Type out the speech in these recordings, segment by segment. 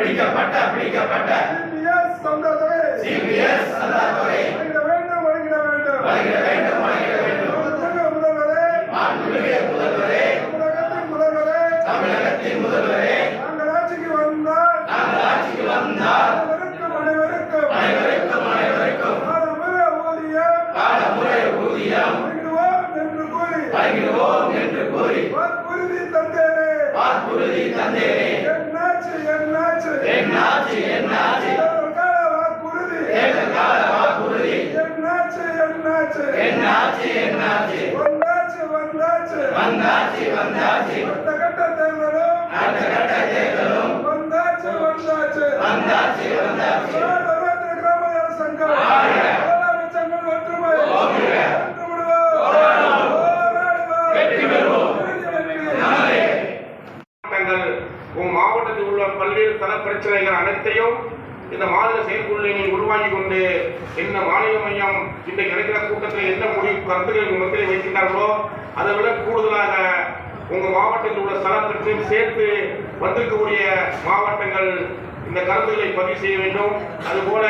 பிடிக்கப்பட்ட பிடிக்கப்பட்ட CBS சந்தாதொகை CBS சந்தாதொகை வழங்கிட வேண்டும் வழங்கிட வேண்டும். வழங்கிட வேண்டும் வழங்கிட வேண்டும். மாண்புமிகு முதல்வரே. மாண்புமிகு முதல்வரே. தமிழகத்தின் முதல்வரே. தமிழகத்தின் முதல்வரே. நாங்கள் ஆட்சிக்கு வந்தால். நாங்கள் ஆட்சிக்கு வந்தால். அனைவருக்கும் அனைவருக்கும். அனைவருக்கும் அனைவருக்கும். காலமுறை ஊதியம். காலமுறை ஊதியம். என்று கூறி. வழங்கிடுவோம் தந்தேனே. வாக்குறுதி தந்தேனே. என்னாச்சு என்னாச்சு? என்னாச்சு தேர்தல் கால வாக்குறுதி தேர்தல் கால வாக்குறுதி என்னாச்சு என்னாச்சு என்னாச்சு என்னாச்சு வந்தாச்சு வந்தாச்சு. வந்தாச்சு வந்தாச்சு. அடுத்த கட்ட தேர்தலும் அடுத்த கட்ட தேர்தலும் வந்தாச்சு வந்தாச்சு வந்தாச்சு வந்தாச்சு பாரத கிராம ஜன சங்கம் முதலமைச்சர்கள் ஒற்றுமை வென்று விடுவோம் போராடுவோம் வெற்றி பெறுவோம். வெற்றி. மாவட்டங்கள் உன் மாவட்டத்தில் உள்ள பல்வேறு தர பிரச்சனைகள் அனைத்தையும் இந்த மாநில செயற்குழுவை உருவாக்கி கொண்டு என்ன மாநில மையம் இன்றைக்கு நடக்கிற கூட்டத்தில் என்ன முடிவு கருத்துக்கள் மக்களை வைக்கின்றார்களோ அதை விட கூடுதலாக உங்க மாவட்டத்தில் உள்ள ஸ்தல பிரச்சனையும் சேர்த்து வந்திருக்கக்கூடிய மாவட்டங்கள் இந்த கருத்துக்களை பதிவு செய்ய வேண்டும். அதுபோல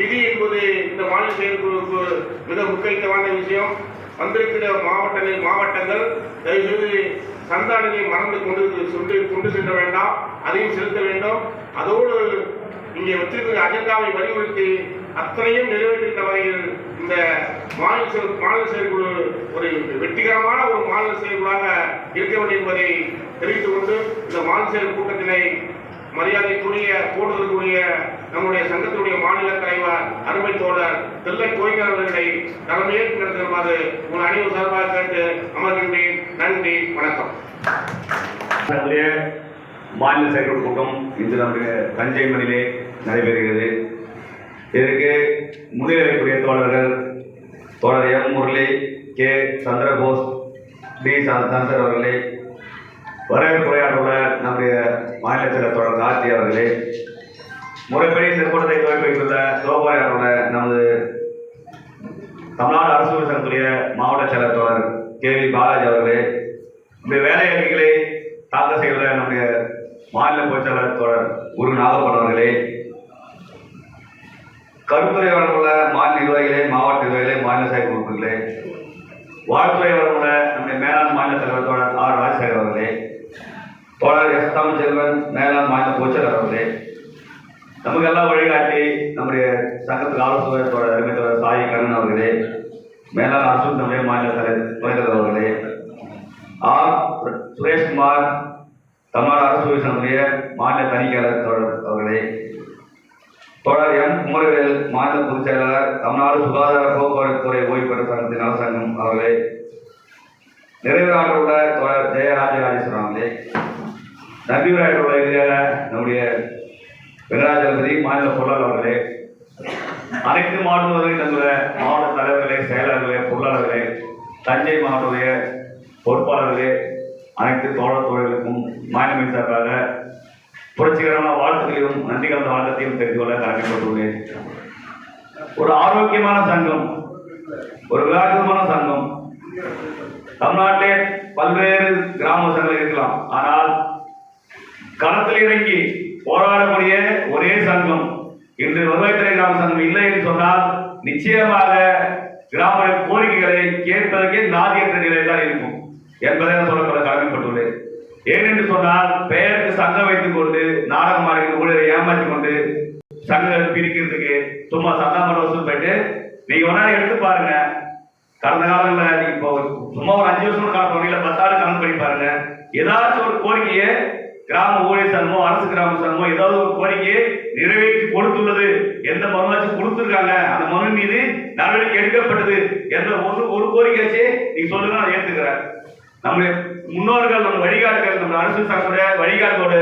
நிதி என்பது இந்த மாநில செயற்குழுவுக்கு மிக முக்கியத்துவமான விஷயம். வந்திருக்கிற மாவட்டங்கள் மாவட்டங்கள் தயவுசெய்து சந்தானியை மறந்து கொண்டு சொல்லி கொண்டு செல்ல வேண்டாம். அதையும் செலுத்த வேண்டும். அதோடு இங்கே வச்சிருக்கிற அஜெண்டாவை வலியுறுத்தி அத்தனையும் நிறைவேற்றுகின்ற வகையில் இந்த மாநில மாநில செயற்குழு ஒரு வெற்றிகரமான ஒரு மாநில செயற்குழுவாக இருக்க வேண்டும் என்பதை தெரிவித்துக் கொண்டு இந்த மாநில செயல் கூட்டத்தினை மரியாதைக்குரிய போடுதலுக்குரிய நம்முடைய சங்கத்தினுடைய மாநில தலைவர் அருமை தோழர் தில்லை கோயிங்கர் அவர்களை தலைமையேற்று நடத்துமாறு உங்கள் அனைவரும் சார்பாக கேட்டு அமர்கின்றேன். நன்றி வணக்கம். மாநில செயற்குழு கூட்டம் இன்று நம்முடைய தஞ்சை மணிலே நடைபெறுகிறது. இதற்கு முன்னிலைக்குரிய தோழர்கள் தோழர் M Murali K. Chandrabose D. Chandar அவர்களே வரவேற்புரையாற்றுள்ள நம்முடைய மாநில செயலர் தோழர் அவர்களே முறைப்படி இந்த கூட்டத்தை துவக்கி வைத்துள்ள துவப்பாயாற்றுள்ள நமது தமிழ்நாடு அரசு சங்கத்துடைய மாவட்ட செயலர் தொடர் கே வி பாலாஜி அவர்களே இந்த வேலை அறிக்கைகளை தாக்கல் செய்துள்ள நம்முடைய மாநில பொதுச்செயலர் தொடர் குரு நாகப்பன் அவர்களே கருத்துறை மாநில நிர்வாகிகளே மாவட்ட நிர்வாகிகளே மாநில செயற்குழு உறுப்பினர்களே வாழ்த்துறை வழங்குள்ள நம்முடைய மேலாண் மாநில தலைவர் தோழர் ஆர் ராஜசேகர் அவர்களே தோழர் செல்வன் தமிழ்ச்செல்வன் மேலாண் மாநில பொதுச்செயலாளர் அவர்களே நமக்கெல்லாம் வழிகாட்டி நம்முடைய சங்கத்துக்கு ஆலோசனை தோழர் அருமை தோழர் சாயி கண்ணன் அவர்களே மேலாண் அரசு நம்முடைய மாநில தலைவர் துணைத் தலைவர் அவர்களே ஆர் சுரேஷ்குமார் தமிழ்நாடு அரசு நம்முடைய மாநில தணிக்கையாளர் தோழர் அவர்களே தோழர் எம். குமரவேல் மாநில பொதுச் செயலாளர் தமிழ்நாடு சுகாதார போக்குவரத்து துறை ஓய்வு பெற்ற சங்கத்தின் அரசாங்கம் அவர்களே நிறைவேறாக உள்ள தோழர் நன்றியுரையாற்றுள்ள இறுதியாக நம்முடைய வெங்கடாஜலபதி மாநில பொருளாளர் அனைத்து மாவட்டங்களிலும் நம்முடைய மாவட்ட தலைவர்களே செயலாளர்களே பொருளாளர்களே தஞ்சை மாவட்டத்துடைய பொறுப்பாளர்களே அனைத்து தோழர் தோழர்களுக்கும் மாநில சார்பாக புரட்சிகரமான வாழ்த்துக்களையும் நன்றி கலந்த வாழ்த்தத்தையும் தெரிந்து கொள்ள கடமைப்பட்டுள்ளேன் ஒரு ஆரோக்கியமான சங்கம் ஒரு விளையாட்டுமான சங்கம். தமிழ்நாட்டிலே பல்வேறு கிராம சங்கங்கள் இருக்கலாம். ஆனால் களத்தில் இறங்கி போராடக்கூடிய ஒரே சங்கம் இன்று வருவாய்த்துறை கிராம சங்கம் இல்லை என்று சொன்னால் நிச்சயமாக கிராம கோரிக்கைகளை கேட்பதற்கே நாதி என்ற நிலை தான் இருக்கும் என்பதை நான் சொல்லப்பட கடமைப்பட்டுள்ளேன். ஏனென்று சொன்னால் பெயருக்கு சங்கம் வைத்துக் கொண்டு நாடகம் ஆடுகிற ஊழியரை ஏமாற்றிக் கொண்டு சங்கங்கள் பிரிக்கிறதுக்கு சும்மா சங்கம் வருஷம் போயிட்டு நீங்க வேணா எடுத்து பாருங்க. கடந்த காலங்களில் இப்போ சும்மா ஒரு அஞ்சு வருஷம் கால பகுதியில் பத்தாறு கணக்கு பண்ணி பாருங்க. ஏதாச்சும் ஒரு கோரிக்கையை கிராம ஊழியர் சங்கமோ அரசு கிராம சங்கமோ ஏதாவது ஒரு கோரிக்கையை நிறைவேற்றி கொடுத்துள்ளது. எந்த மனுவாச்சும் கொடுத்துருக்காங்க. அந்த மனு மீது நடவடிக்கை எடுக்கப்பட்டது எந்த ஒரு ஒரு கோரிக்கையாச்சு நீங்க சொல்லுங்க நான் ஏத்துக்கிறேன். நம்முடைய முன்னோர்கள் நம்ம வழிகாட்டுகள் நம்ம அரசு சங்கத்துடைய வழிகாட்டோட